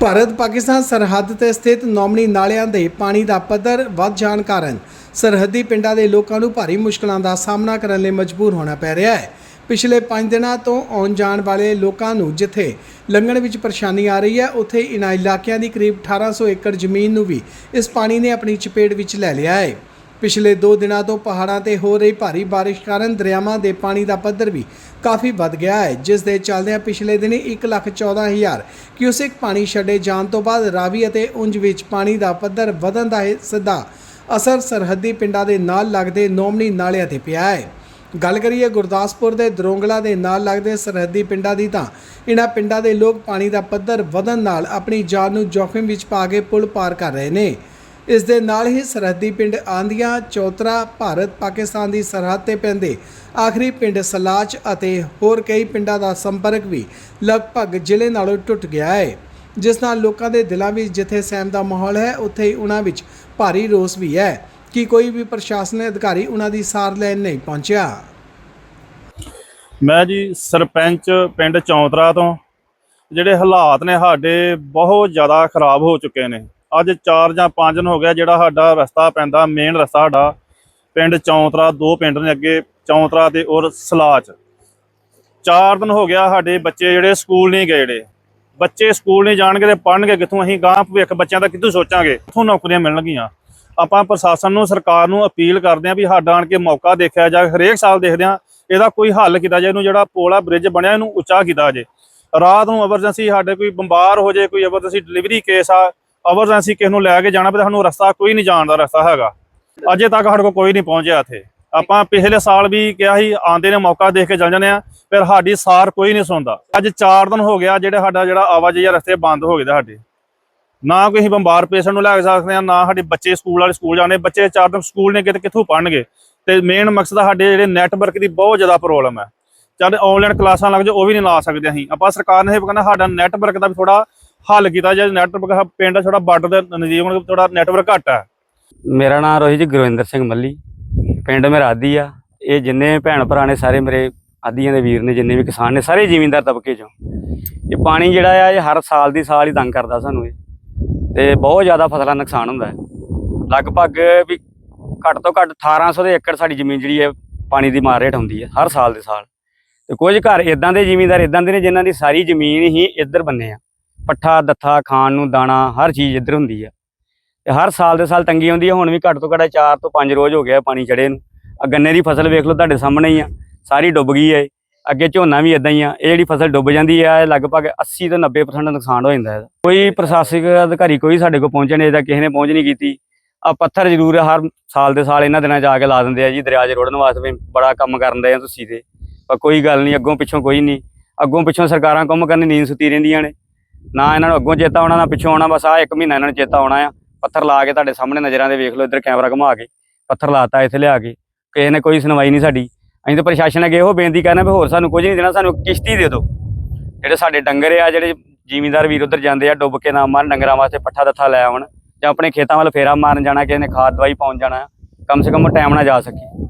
ਭਾਰਤ ਪਾਕਿਸਤਾਨ ਸਰਹੱਦ ਤੇ ਸਥਿਤ ਨੌਮਣੀ ਨਾਲਿਆਂ ਦੇ ਪਾਣੀ ਦਾ ਪੱਧਰ ਵੱਧ ਜਾਣ ਕਾਰਨ ਸਰਹੱਦੀ ਪਿੰਡਾਂ ਦੇ ਲੋਕਾਂ ਨੂੰ ਭਾਰੀ ਮੁਸ਼ਕਲਾਂ ਦਾ ਸਾਹਮਣਾ ਕਰਨ ਲਈ ਮਜਬੂਰ ਹੋਣਾ ਪੈ ਰਿਹਾ ਹੈ। ਪਿਛਲੇ 5 ਦਿਨਾਂ ਤੋਂ ਆਉਣ ਜਾਣ ਵਾਲੇ ਲੋਕਾਂ ਨੂੰ ਜਿੱਥੇ ਲੰਘਣ ਵਿੱਚ ਪਰੇਸ਼ਾਨੀ ਆ ਰਹੀ ਹੈ, ਉੱਥੇ ਇਨ੍ਹਾਂ ਇਲਾਕਿਆਂ ਦੀ ਕਰੀਬ 1800 ਏਕੜ ਜ਼ਮੀਨ ਨੂੰ ਵੀ ਇਸ ਪਾਣੀ ਨੇ ਆਪਣੀ ਚਪੇਟ ਵਿੱਚ ਲੈ ਲਿਆ ਹੈ। ਪਿਛਲੇ 2 ਦਿਨਾਂ ਤੋਂ ਪਹਾੜਾਂ ਤੇ ਹੋ ਰਹੀ ਭਾਰੀ ਬਾਰਿਸ਼ ਕਾਰਨ ਦਰਿਆਵਾਂ ਦੇ ਪਾਣੀ ਦਾ ਪੱਧਰ ਵੀ ਕਾਫੀ ਵੱਧ ਗਿਆ ਹੈ, ਜਿਸ ਦੇ ਚੱਲਦਿਆਂ ਪਿਛਲੇ ਦਿਨੀ 114000 ਕਿਊਸਿਕ ਪਾਣੀ ਛੱਡੇ ਜਾਣ ਤੋਂ ਬਾਅਦ ਰਾਵੀ ਅਤੇ ਉਂਝ ਵਿੱਚ ਪਾਣੀ ਦਾ ਪੱਧਰ ਵਧਣ ਦਾ ਸਿੱਧਾ ਅਸਰ ਸਰਹੱਦੀ ਪਿੰਡਾਂ ਦੇ ਨਾਲ ਲੱਗਦੇ ਨੋਮਣੀ ਨਾਲਿਆਂ ਤੇ ਪਿਆ ਹੈ। ਗੱਲ ਕਰੀਏ ਗੁਰਦਾਸਪੁਰ ਦੇ ਦਰੋਂਗਲਾ ਦੇ ਨਾਲ ਲੱਗਦੇ ਸਰਹੱਦੀ ਪਿੰਡਾਂ ਦੀ ਤਾਂ ਇਹਨਾਂ ਪਿੰਡਾਂ ਦੇ ਲੋਕ ਪਾਣੀ ਦਾ ਪੱਧਰ ਵਧਣ ਨਾਲ ਆਪਣੀ ਜਾਨ ਨੂੰ ਜੋਖਮ ਵਿੱਚ ਪਾ ਕੇ ਪੁਲ ਪਾਰ ਕਰ ਰਹੇ ਨੇ। ਇਸ ਦੇ ਨਾਲ ਹੀ ਸਰਹੱਦੀ ਪਿੰਡ ਆਂਦੀਆਂ ਚੌਤਰਾ, ਭਾਰਤ, ਪਾਕਿਸਤਾਨ ਦੀ ਸਰਹੱਦ ਤੇ ਪੈਂਦੇ ਆਖਰੀ ਪਿੰਡ ਸਲਾਚ ਅਤੇ ਹੋਰ ਕਈ ਪਿੰਡਾਂ ਦਾ ਸੰਪਰਕ ਵੀ ਲਗਭਗ ਜ਼ਿਲ੍ਹੇ ਨਾਲੋਂ ਟੁੱਟ ਗਿਆ ਹੈ, ਜਿਸ ਨਾਲ ਲੋਕਾਂ ਦੇ ਦਿਲਾਂ ਵਿੱਚ ਜਿੱਥੇ ਸਹਿਮ ਦਾ ਮਾਹੌਲ ਹੈ, ਉੱਥੇ ਹੀ ਉਹਨਾਂ ਵਿੱਚ ਭਾਰੀ ਰੋਸ ਵੀ ਹੈ ਕਿ ਕੋਈ ਵੀ ਪ੍ਰਸ਼ਾਸਨ ਅਧਿਕਾਰੀ ਉਹਨਾਂ ਦੀ ਸਾਰ ਲੈਣ ਨਹੀਂ ਪਹੁੰਚਿਆ। ਮੈਂ ਜੀ ਸਰਪੰਚ ਪਿੰਡ ਚੌਂਤਰਾ ਤੋਂ, ਜਿਹੜੇ ਹਾਲਾਤ ਨੇ ਸਾਡੇ ਬਹੁਤ ਜ਼ਿਆਦਾ ਖਰਾਬ ਹੋ ਚੁੱਕੇ ਨੇ। ਅੱਜ 4 ਜਾਂ 5 ਦਿਨ ਹੋ ਗਿਆ ਜਿਹੜਾ ਸਾਡਾ ਰਸਤਾ ਪੈਂਦਾ ਮੇਨ ਰਸਤਾ ਸਾਡਾ। ਪਿੰਡ ਚੌਂਤਰਾ, ਦੋ ਪਿੰਡ ਨੇ ਅੱਗੇ, ਚੌਂਤਰਾ ਤੇ ਔਰ ਸਲਾਚ। 4 ਦਿਨ ਹੋ ਗਿਆ ਸਾਡੇ ਬੱਚੇ ਜਿਹੜੇ ਸਕੂਲ ਨਹੀਂ ਗਏ ਜਿਹੜੇ। ਬੱਚੇ ਸਕੂਲ ਨਹੀਂ ਜਾਣਗੇ ਤੇ ਪੜ੍ਹਨਗੇ ਕਿੱਥੋਂ? ਅਸੀਂ ਗਾਂ ਭਵਿੱਖ ਬੱਚਿਆਂ ਦਾ ਕਿੱਥੋਂ ਸੋਚਾਂਗੇ? ਕਿੱਥੋਂ ਨੌਕਰੀਆਂ ਮਿਲਣਗੀਆਂ? ਆਪਾਂ ਪ੍ਰਸ਼ਾਸਨ ਨੂੰ, ਸਰਕਾਰ ਨੂੰ ਅਪੀਲ ਕਰਦੇ ਆਂ ਵੀ ਸਾਡਾ ਆਣ ਕੇ ਮੌਕਾ ਦੇਖਿਆ ਜਾ ਹਰੇਕ ਸਾਲ ਦੇਖਦੇ ਆਂ ਇਹਦਾ ਕੋਈ ਹੱਲ ਕੀਤਾ ਜਾਏ, ਇਹਨੂੰ ਜਿਹੜਾ ਪੋਲਾ ਬ੍ਰਿਜ ਬਣਿਆ, ਇਹਨੂੰ ਉੱਚਾ ਕੀਤਾ ਜੇ ਰਾਤ ਨੂੰ ਐਮਰਜੈਂਸੀ ਸਾਡੇ ਕੋਈ ਬਿਮਾਰ ਹੋ ਜੇ ਕੋਈ ਐਮਰਜੈਂਸੀ ਡਿਲੀਵਰੀ ਕੇਸ ਆ ਐਮਰਜੈਂਸੀ ਕਿਸ ਨੂੰ ਲੈ ਕੇ ਜਾਣਾ ਪਏ ਸਾਨੂੰ ਰਸਤਾ ਕੋਈ ਨਹੀਂ ਜਾਣ ਦਾ ਰਸਤਾ ਹੈਗਾ। ਅਜੇ ਤੱਕ ਸਾਡੇ ਕੋਲ ਕੋਈ ਨਹੀਂ ਪਹੁੰਚਿਆ ਇੱਥੇ। ਆਪਾਂ ਪਿਛਲੇ ਸਾਲ ਵੀ ਕਿਹਾ ਸੀ ਆਂਦੇ ਨੇ ਮੌਕਾ ਦੇਖ ਕੇ ਚੱਲ ਜਾਂਦੇ ਆ, ਫਿਰ ਸਾਡੀ ਸਾਰ ਕੋਈ ਨਹੀਂ ਸੁਣਦਾ। ਅੱਜ 4 ਦਿਨ ਹੋ ਗਿਆ, ਜਿਹੜੇ ਸਾਡਾ ਜਿਹੜਾ ਆਵਾਜਾਈ ਰਸਤੇ ਬੰਦ ਹੋ ਗਏ ਸਾਡੇ। ਨਾ ਕੋਈ ਅਸੀਂ ਬਿਮਾਰ ਪੇਸ਼ੈਂਟ ਨੂੰ ਲੈ ਕੇ ਸਕਦੇ ਆ, ਨਾ ਸਾਡੇ ਬੱਚੇ ਸਕੂਲ ਵਾਲੇ ਸਕੂਲ ਜਾਣੇ ਬੱਚੇ ਚਾਰ ਦਿਨ ਸਕੂਲ ਨੇ ਕਿਤੇ ਕਿੱਥੋਂ ਪੜਨਗੇ ਤੇ ਮੇਨ ਮਕਸਦ ਸਾਡੇ ਜਿਹੜੇ ਨੈਟਵਰਕ ਦੀ ਬਹੁਤ ਜ਼ਿਆਦਾ ਪ੍ਰੋਬਲਮ ਹੈ ਜਦ ਆਨਲਾਈਨ ਕਲਾਸਾਂ ਲੱਗ ਜਾ ਉਹ ਵੀ ਨਹੀਂ ਲਾ ਸਕਦੇ ਅਸੀਂ। ਆਪਾਂ ਸਰਕਾਰ ਨੇ ਇਹ ਕਹਿੰਦਾ ਸਾਡਾ ਨੈਟਵਰਕ ਦਾ ਵੀ ਥੋੜਾ ਹੱਲ ਕੀਤਾ ਜਾਏ ਨੈਟਵਰਕ ਪਿੰਡ ਥੋੜਾ ਬਾਰਡਰ ਦੇ ਨਜ਼ਦੀਕ ਹੁਣ ਥੋੜਾ ਨੈਟਵਰਕ ਘੱਟ ਆ। ਮੇਰਾ ਨਾਮ ਰੋਹਿਤ ਜੀ ਗੁਰਵਿੰਦਰ ਸਿੰਘ ਮੱਲੀ। ਪਿੰਡ ਮੇਰਾ ਆਦੀ ਆ। ਇਹ ਜਿੰਨੇ ਭੈਣ ਭਰਾ ਨੇ ਸਾਰੇ ਮੇਰੇ ਆਦੀਆਂ ਦੇ ਵੀਰ ਨੇ, ਜਿੰਨੇ ਵੀ ਕਿਸਾਨ ਨੇ, ਸਾਰੇ ਜ਼ਿਮੀਂਦਾਰ ਤਬਕੇ ਚੋਂ। ਇਹ ਪਾਣੀ ਜਿਹੜਾ ਆ, ਇਹ ਹਰ ਸਾਲ ਦੀ ਸਾਲ ਹੀ ਤੰਗ ਕਰਦਾ ਸਾਨੂੰ ਇਹ। ਤੇ ਬਹੁਤ ਜ਼ਿਆਦਾ ਫਸਲਾਂ ਦਾ ਨੁਕਸਾਨ ਹੁੰਦਾ ਹੈ। ਲਗਭਗ ਵੀ ਘੱਟ ਤੋਂ ਘੱਟ 1800 ਦੇ ਏਕੜ ਸਾਡੀ ਜ਼ਮੀਨ ਜਿਹੜੀ ਹੈ, ਪਾਣੀ ਦੀ ਮਾਰ ਰੇਟ ਹੁੰਦੀ ਹੈ, ਹਰ ਸਾਲ ਦੇ ਸਾਲ। ਤੇ ਕੁਝ ਘਰ ਇਦਾਂ ਦੇ ਜ਼ਿਮੀਂਦਾਰ ਇਦਾਂ ਦੇ ਨੇ ਜਿਨ੍ਹਾਂ ਦੀ ਸਾਰੀ ਜ਼ਮੀਨ ਹੀ ਇੱਧਰ ਬੰਨੇ ਆ। ਪੱਠਾ, ਦੱਥਾ, ਖਾਣ ਨੂੰ ਦਾਣਾ, ਹਰ ਚੀਜ਼ ਇੱਧਰ ਹੁੰਦੀ ਆ। ਤੇ ਹਰ ਸਾਲ ਦੇ ਸਾਲ ਤੰਗੀ ਆਉਂਦੀ ਹੈ ਹੁਣ ਵੀ ਘੱਟ ਤੋਂ ਘੱਟ 4 ਤੋਂ 5 ਰੋਜ਼ ਹੋ ਗਿਆ ਪਾਣੀ ਚੜੇ ਨੂੰ। ਆ ਗੰਨੇ ਦੀ ਫਸਲ ਵੇਖ ਲਓ, ਤੁਹਾਡੇ ਸਾਹਮਣੇ ਹੀ ਆ। ਸਾਰੀ ਡੁੱਬ ਗਈ ਹੈ ਅੱਗੇ ਝੋਨਾ ਵੀ ਇਦਾਂ ਹੀ ਆ। ਇਹ ਜਿਹੜੀ ਫਸਲ ਡੁੱਬ ਜਾਂਦੀ ਆ, ਇਹ ਲਗਭਗ 80 ਤੋਂ 90% ਨੁਕਸਾਨ ਹੋ ਜਾਂਦਾ ਹੈ ਕੋਈ ਪ੍ਰਸ਼ਾਸਨਿਕ ਅਧਿਕਾਰੀ ਕੋਈ ਸਾਡੇ ਕੋਲ ਪਹੁੰਚੇ ਨਹੀਂ, ਇਹਦਾ ਕਿਸੇ ਨੇ ਪਹੁੰਚ ਨਹੀਂ ਕੀਤੀ। ਆ ਪੱਥਰ ਜ਼ਰੂਰ ਹਰ ਸਾਲ ਦੇ ਸਾਲ ਇਹਨਾਂ ਦਿਨਾਂ 'ਚ ਆ ਕੇ ਲਾ ਦਿੰਦੇ ਆ ਜੀ, ਦਰਿਆ 'ਚ ਰੋੜਨ ਵਾਸਤੇ ਬੜਾ ਕੰਮ ਕਰਨ ਦੇ ਆ ਤੁਸੀਂ ਤੇ। ਪਰ ਕੋਈ ਗੱਲ ਨਹੀਂ, ਅੱਗੋਂ ਪਿੱਛੋਂ ਕੋਈ ਨਹੀਂ। ਅੱਗੋਂ ਪਿੱਛੋਂ ਸਰਕਾਰਾਂ ਕੰਮ ਕਰਨ, ਨੀਂਦ ਸੁੱਤੀ ਰਹਿੰਦੀਆਂ ਨੇ। ਨਾ ਇਹਨਾਂ ਨੂੰ ਅੱਗੋਂ ਚੇਤਾ ਆਉਣਾ, ਨਾ ਪਿੱਛੋਂ ਆਉਣਾ, ਬਸ ਆ ਇੱਕ ਮਹੀਨਾ ਇਹਨਾਂ ਨੂੰ ਚੇਤਾ ਆਉਣਾ ਆ। ਪੱਥਰ ਲਾ ਕੇ ਤੁਹਾਡੇ ਸਾਹਮਣੇ ਨਜ਼ਰਾਂ ਦੇ ਵੇਖ ਲਓ, ਇੱਧਰ ਕੈਮਰਾ ਘੁਮਾ ਕੇ। ਪੱਥਰ ਲਾਤਾ, ਇੱਥੇ ਲਿਆ ਕੇ। ਕਿਸੇ ਨੇ ਕੋਈ ਸੁਣਵਾਈ ਨਹੀਂ ਸਾਡੀ। ਅਸੀਂ ਤਾਂ ਪ੍ਰਸ਼ਾਸਨ ਅੱਗੇ ਇਹੋ ਬੇਨਤੀ ਕਰਨਾ ਵੀ ਹੋਰ ਸਾਨੂੰ ਕੁਝ ਨਹੀਂ ਦੇਣਾ, ਸਾਨੂੰ ਕਿਸ਼ਤੀ ਦੇ ਦਿਓ। ਜਿਹੜੇ ਸਾਡੇ ਡੰਗਰ ਆ, ਜਿਹੜੇ ਜ਼ਿਮੀਂਦਾਰ ਵੀਰ ਉਧਰ ਜਾਂਦੇ ਆ, ਡੁੱਬ ਕੇ ਨਾ ਮਾਰਨ, ਡੰਗਰਾਂ ਵਾਸਤੇ ਪੱਠਾ ਦੱਥਾ ਲੈ ਆਉਣ ਜਾਂ ਆਪਣੇ ਖੇਤਾਂ ਵੱਲ ਫੇਰਾ ਮਾਰਨ ਜਾਣਾ, ਕਿਸੇ ਨੇ ਖਾਦ ਦਵਾਈ ਪਾਉਣ ਜਾਣਾ, ਕਮ ਸੇ ਕਮ ਟਾਈਮ ਨਾਲ ਜਾ ਸਕੇ।